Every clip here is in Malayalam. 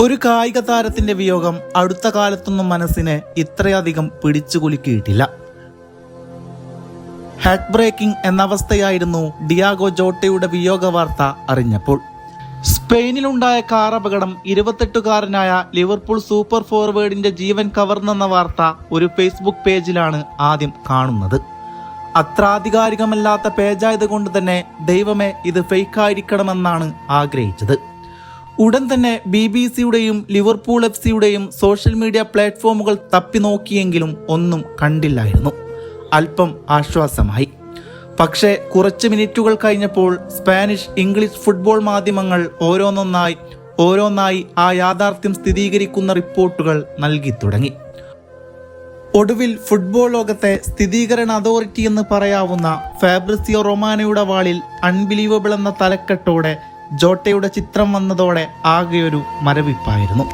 ഒരു കായിക താരത്തിന്റെ വിയോഗം അടുത്ത കാലത്തൊന്നും മനസ്സിനെ ഇത്രയധികം പിടിച്ചുകുലുക്കിയിട്ടില്ല ഹാക്ക് ബ്രേക്കിംഗ് എന്ന അവസ്ഥയായിരുന്നു ഡിയാഗോ ജോട്ടയുടെ വിയോഗ വാർത്ത അറിഞ്ഞപ്പോൾ. സ്പെയിനിലുണ്ടായ കാർ അപകടം ഇരുപത്തെട്ടുകാരനായ ലിവർപൂൾ സൂപ്പർ ഫോർവേഡിന്റെ ജീവൻ കവർന്നെന്ന വാർത്ത ഒരു ഫേസ്ബുക്ക് പേജിലാണ് ആദ്യം കാണുന്നത്. അത്ര ആധികാരികമല്ലാത്ത പേജായതുകൊണ്ട് തന്നെ ദൈവമേ ഇത് ഫേക്കായിരിക്കണമെന്നാണ് ആഗ്രഹിച്ചത്. ഉടൻ തന്നെ ബി ബി സിയുടെയും ലിവർപൂൾ എഫ് സിയുടെയും സോഷ്യൽ മീഡിയ പ്ലാറ്റ്ഫോമുകൾ തപ്പി നോക്കിയെങ്കിലും ഒന്നും കണ്ടില്ലായിരുന്നു. അല്പം ആശ്വാസമായി. പക്ഷേ കുറച്ച് മിനിറ്റുകൾ കഴിഞ്ഞപ്പോൾ സ്പാനിഷ് ഇംഗ്ലീഷ് ഫുട്ബോൾ മാധ്യമങ്ങൾ ഓരോന്നൊന്നായി ഓരോന്നായി ആ യാഥാർത്ഥ്യം സ്ഥിരീകരിക്കുന്ന റിപ്പോർട്ടുകൾ നൽകി തുടങ്ങി. ഒടുവിൽ ഫുട്ബോൾ ലോകത്തെ സ്ഥിരീകരണ അതോറിറ്റി എന്ന് പറയാവുന്ന ഫാബ്രിസിയോ റൊമാനയുടെ വാളിൽ അൺബിലീവബിൾ എന്ന തലക്കെട്ടോടെ ജോട്ടയുടെ ചിത്രം വന്നതോടെ ആകെയൊരു മരവിപ്പായിരുന്നു.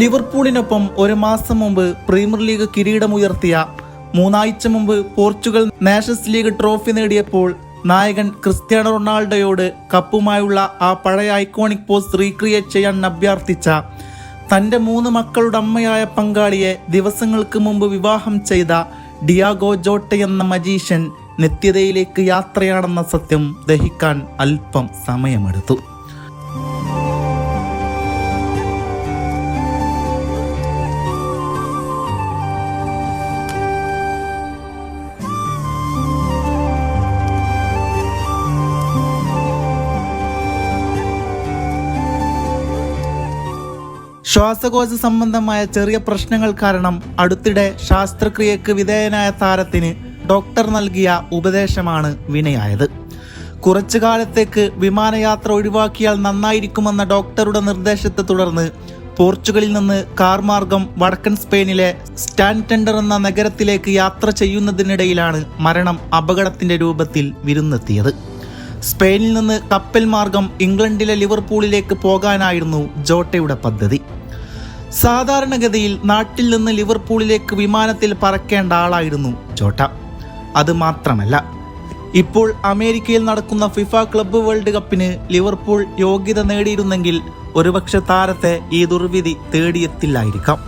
ലിവർപൂളിനൊപ്പം ഒരു മാസം മുമ്പ് പ്രീമിയർ ലീഗ് കിരീടമുയർത്തിയ മൂന്നാഴ്ച മുമ്പ് പോർച്ചുഗൽ നാഷൻസ് ലീഗ് ട്രോഫി നേടിയപ്പോൾ നായകൻ ക്രിസ്ത്യാനോ റൊണാൾഡോയോട് കപ്പുമായുള്ള ആ പഴയ ഐക്കോണിക് പോസ് റീക്രിയേറ്റ് ചെയ്യാൻ അഭ്യർത്ഥിച്ച തന്റെ മൂന്ന് മക്കളുടെ അമ്മയായ പങ്കാളിയെ ദിവസങ്ങൾക്ക് മുമ്പ് വിവാഹം ചെയ്ത ഡിയാഗോ ജോട്ട എന്ന മജീഷ്യൻ നിത്യതയിലേക്ക് യാത്രയാണെന്ന സത്യം ദഹിക്കാൻ അല്പം സമയമെടുത്തു. ശ്വാസകോശ സംബന്ധമായ ചെറിയ പ്രശ്നങ്ങൾ കാരണം അടുത്തിടെ ശാസ്ത്രക്രിയക്ക് വിധേയനായ താരത്തിന് ഡോക്ടർ നൽകിയ ഉപദേശമാണ് വിനയായത്. കുറച്ചു കാലത്തേക്ക് വിമാനയാത്ര ഒഴിവാക്കിയാൽ നന്നായിരിക്കുമെന്ന ഡോക്ടറുടെ നിർദ്ദേശത്തെ തുടർന്ന് പോർച്ചുഗലിൽ നിന്ന് കാർ മാർഗം വടക്കൻ സ്പെയിനിലെ സ്റ്റാൻടെൻഡർ എന്ന നഗരത്തിലേക്ക് യാത്ര ചെയ്യുന്നതിനിടയിലാണ് മരണം അപകടത്തിന്റെ രൂപത്തിൽ വിരുന്നെത്തിയത്. സ്പെയിനിൽ നിന്ന് കപ്പൽ മാർഗം ഇംഗ്ലണ്ടിലെ ലിവർപൂളിലേക്ക് പോകാനായിരുന്നു ജോട്ടയുടെ പദ്ധതി. സാധാരണഗതിയിൽ നാട്ടിൽ നിന്ന് ലിവർപൂളിലേക്ക് വിമാനത്തിൽ പറക്കേണ്ട ആളായിരുന്നു ജോട്ട. അത് മാത്രമല്ല ഇപ്പോൾ അമേരിക്കയിൽ നടക്കുന്ന ഫിഫ ക്ലബ്ബ് വേൾഡ് കപ്പിന് ലിവർപൂൾ യോഗ്യത നേടിയിരുന്നെങ്കിൽ ഒരുപക്ഷെ താരത്തെ ഈ ദുർവിധി തേടിയെത്തില്ലായിരിക്കാം.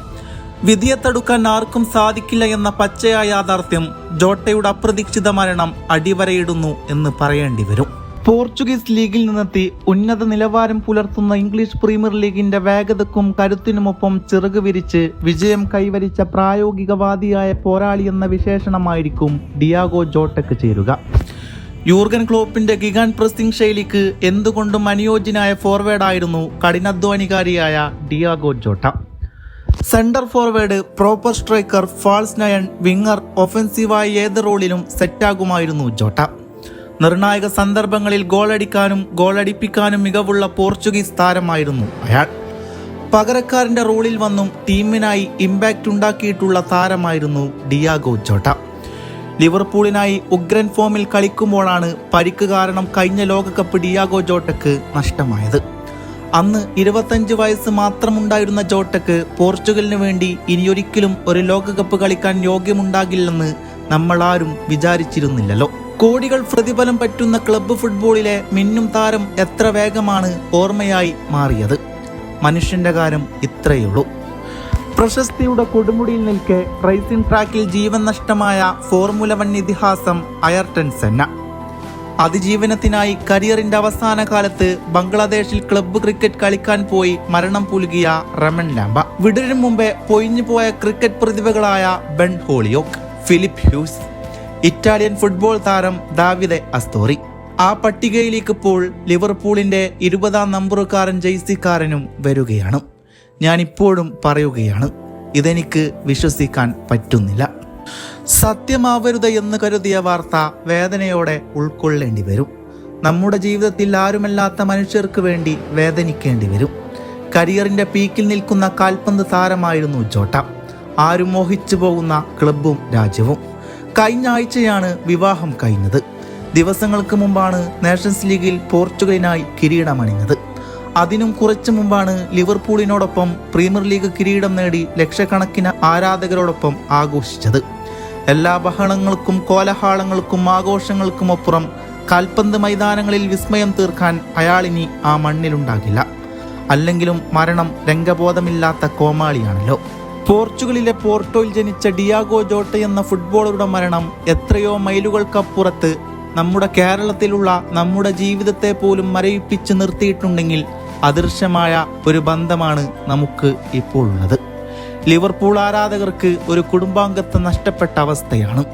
വിധിയെ തടുക്കാൻ ആർക്കും സാധിക്കില്ല എന്ന പച്ചയായ യാഥാർത്ഥ്യം ജോട്ടയുടെ അപ്രതീക്ഷിത മരണം അടിവരയിടുന്നു എന്ന് പറയേണ്ടി വരും. പോർച്ചുഗീസ് ലീഗിൽ നിന്നെത്തി ഉന്നത നിലവാരം പുലർത്തുന്ന ഇംഗ്ലീഷ് പ്രീമിയർ ലീഗിന്റെ വേഗതക്കും കരുത്തിനുമൊപ്പം ചിറക് വിരിച്ച് വിജയം കൈവരിച്ച പ്രായോഗികവാദിയായ പോരാളി എന്ന വിശേഷണമായിരിക്കും ഡിയാഗോ ജോട്ടയ്ക്ക് ചേരുക. യൂർഗൻ ക്ലോപ്പിന്റെ ഗിഗാൻ പ്രസിംഗ് ശൈലിക്ക് എന്തുകൊണ്ടും അനുയോജ്യനായ ഫോർവേഡായിരുന്നു കഠിനാധ്വാനികാരിയായ Diogo Jota? Centre forward proper striker false nine winger ഒഫൻസീവായ ഏത് റോളിലും സെറ്റാകുമായിരുന്നു ജോട്ട. നിർണായക സന്ദർഭങ്ങളിൽ ഗോളടിക്കാനും ഗോളടിപ്പിക്കാനും മികവുള്ള പോർച്ചുഗീസ് താരമായിരുന്നു അയാൾ. പകരക്കാരന്റെ റോളിൽ വന്നും ടീമിനായി ഇമ്പാക്റ്റ് ഉണ്ടാക്കിയിട്ടുള്ള താരമായിരുന്നു ഡിയാഗോ ജോട്ട. ലിവർപൂളിനായി ഉഗ്രൻ ഫോമിൽ കളിക്കുമ്പോഴാണ് പരിക്ക് കാരണം കഴിഞ്ഞ ലോകകപ്പ് ഡിയാഗോ ജോട്ടക്ക് നഷ്ടമായത്. അന്ന് ഇരുപത്തഞ്ച് വയസ്സ് മാത്രമുണ്ടായിരുന്ന ജോട്ടക്ക് പോർച്ചുഗലിന് വേണ്ടി ഇനിയൊരിക്കലും ഒരു ലോകകപ്പ് കളിക്കാൻ യോഗ്യമുണ്ടാകില്ലെന്ന് നമ്മളാരും വിചാരിച്ചിരുന്നില്ലല്ലോ. കോടികൾ പ്രതിഫലം പറ്റുന്ന ക്ലബ്ബ് ഫുട്ബോളിലെ മിന്നും താരം എത്ര വേഗമാണ് ഓർമ്മയായി മാറിയത്? മനുഷ്യന്റെ കാര്യം ഇത്രയുള്ളൂ പ്രശസ്തിയുടെ കൊടുമുടിയിൽ നിൽക്കെ റേസിംഗ് ട്രാക്കിൽ ജീവൻ നഷ്ടമായ ഫോർമുല വൺ ഇതിഹാസം അയർട്ടൻ സെന്ന. അതിജീവനത്തിനായി കരിയറിന്റെ അവസാന കാലത്ത് ബംഗ്ലാദേശിൽ ക്ലബ്ബ് ക്രിക്കറ്റ് കളിക്കാൻ പോയി മരണം പുലുകിയ റമൺ ലാംബ. വിടരും മുമ്പേ പൊയിഞ്ഞു പോയ cricket പ്രതിഭകളായ Ben Hollioake Phillip Hughes Italian football താരം ദാവിദെ അസ്തോറി. ആ പട്ടികയിലേക്ക് ഇപ്പോൾ ലിവർപൂളിന്റെ ഇരുപതാം നമ്പറുകാരൻ ജെയ്സിക്കാരനും വരികയാണ്. ഞാൻ ഇപ്പോഴും പറയുകയാണ് ഇതെനിക്ക് വിശ്വസിക്കാൻ പറ്റുന്നില്ല. സത്യമാവരുത് എന്ന് കരുതിയ വാർത്ത വേദനയോടെ ഉൾക്കൊള്ളേണ്ടി വരും. നമ്മുടെ ജീവിതത്തിൽ ആരുമല്ലാത്ത മനുഷ്യർക്ക് വേണ്ടി വേദനിക്കേണ്ടി വരും. കരിയറിന്റെ പീക്കിൽ നിൽക്കുന്ന കാൽപന്ത് താരമായിരുന്നു ജോട്ട. ആരും മോഹിച്ചു പോകുന്ന ക്ലബും രാജ്യവും. കഴിഞ്ഞ ആഴ്ചയാണ് വിവാഹം കഴിഞ്ഞത്. ദിവസങ്ങൾക്ക് മുമ്പാണ് നേഷൻസ് ലീഗിൽ പോർച്ചുഗലിനായി കിരീടമണിഞ്ഞത്. അതിനും കുറച്ചു മുമ്പാണ് ലിവർപൂളിനോടൊപ്പം പ്രീമിയർ ലീഗ് കിരീടം നേടി ലക്ഷക്കണക്കിന് ആരാധകരോടൊപ്പം ആഘോഷിച്ചത്. എല്ലാ ബഹളങ്ങൾക്കും കോലഹാളങ്ങൾക്കും ആഘോഷങ്ങൾക്കും അപ്പുറം കാൽപന്ത് മൈതാനങ്ങളിൽ വിസ്മയം തീർക്കാൻ അയാളിനി ആ മണ്ണിലുണ്ടാകില്ല. അല്ലെങ്കിലും മരണം രംഗബോധമില്ലാത്ത കോമാളിയാണല്ലോ. പോർച്ചുഗലിലെ പോർട്ടോയിൽ ജനിച്ച ഡിയാഗോ ജോട്ട എന്ന ഫുട്ബോളറുടെ മരണം എത്രയോ മൈലുകൾക്കപ്പുറത്ത് നമ്മുടെ കേരളത്തിലുള്ള നമ്മുടെ ജീവിതത്തെ പോലും മരവിപ്പിച്ച് നിർത്തിയിട്ടുണ്ടെങ്കിൽ അദൃശ്യമായ ഒരു ബന്ധമാണ് നമുക്ക് ഇപ്പോൾ ഉള്ളത്. ലിവർപൂൾ ആരാധകർക്ക് ഒരു കുടുംബാംഗത്തെ നഷ്ടപ്പെട്ട അവസ്ഥയാണ്.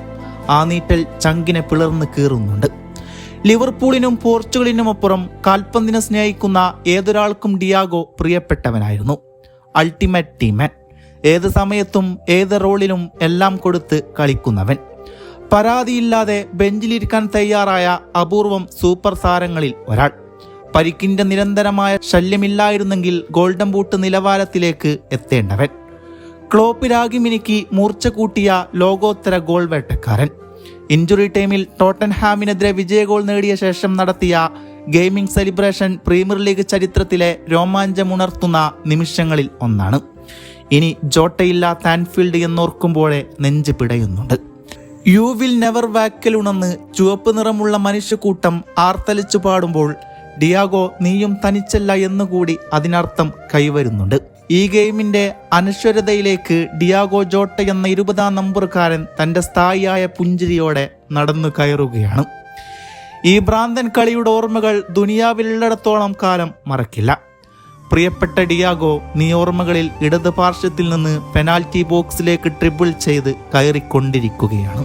ആ നീറ്റൽ ചങ്കിനെ പിളർന്ന് കീറുന്നുണ്ട്. ലിവർപൂളിനും പോർച്ചുഗലിനും അപ്പുറം കാൽപന്തിനെ സ്നേഹിക്കുന്ന ഏതൊരാൾക്കും ഡിയാഗോ പ്രിയപ്പെട്ടവനായിരുന്നു. അൾട്ടിമേറ്റ് ടീമൻ ഏത് സമയത്തും ഏത് റോളിലും എല്ലാം കൊടുത്ത് കളിക്കുന്നവൻ. പരാതിയില്ലാതെ ബെഞ്ചിലിരിക്കാൻ തയ്യാറായ അപൂർവം സൂപ്പർ താരങ്ങളിൽ ഒരാൾ. പരിക്കിന്റെ നിരന്തരമായ ശല്യമില്ലായിരുന്നെങ്കിൽ ഗോൾഡൻ ബൂട്ട് നിലവാരത്തിലേക്ക് എത്തേണ്ടവൻ. ക്ലോപ്പ് രാഗിമിനിക്ക് മൂർച്ച കൂട്ടിയ ലോകോത്തര ഗോൾ വേട്ടക്കാരൻ. ഇഞ്ചുറി ടൈമിൽ ടോട്ടൻഹാമിനെതിരെ വിജയ ഗോൾ നേടിയ ശേഷം നടത്തിയ ഗെയിമിംഗ് സെലിബ്രേഷൻ പ്രീമിയർ ലീഗ് ചരിത്രത്തിലെ രോമാഞ്ചമുണർത്തുന്ന നിമിഷങ്ങളിൽ ഒന്നാണ്. ഇനി ജോട്ടയില്ല താൻഫീൽഡ് എന്നോർക്കുമ്പോഴേ നെഞ്ച് പിടയുന്നുണ്ട്. യു വിൽ നെവർ വാക്കലുണന്ന് ചുവപ്പ് നിറമുള്ള മനുഷ്യക്കൂട്ടം ആർത്തലിച്ചു പാടുമ്പോൾ ഡിയാഗോ നീയും തനിച്ചല്ല എന്നുകൂടി അതിനർത്ഥം കൈവരുന്നുണ്ട്. ഈ ഗെയിമിന്റെ അനശ്വരതയിലേക്ക് ഡിയാഗോ ജോട്ട എന്ന ഇരുപതാം നമ്പറുകാരൻ തന്റെ സ്ഥായിയായ പുഞ്ചിരിയോടെ നടന്നു കയറുകയാണ്. ഈ ഭ്രാന്തൻ കളിയുടെ ഓർമ്മകൾ ദുനിയാവിലുള്ളിടത്തോളം കാലം മറക്കില്ല. പ്രിയപ്പെട്ട ഡിയാഗോ നിയോർമകളിൽ ഇടത് പാർശ്വത്തിൽ നിന്ന് പെനാൽറ്റി ബോക്സിലേക്ക് ട്രിപ്പിൾ ചെയ്ത് കയറിക്കൊണ്ടിരിക്കുകയാണ്.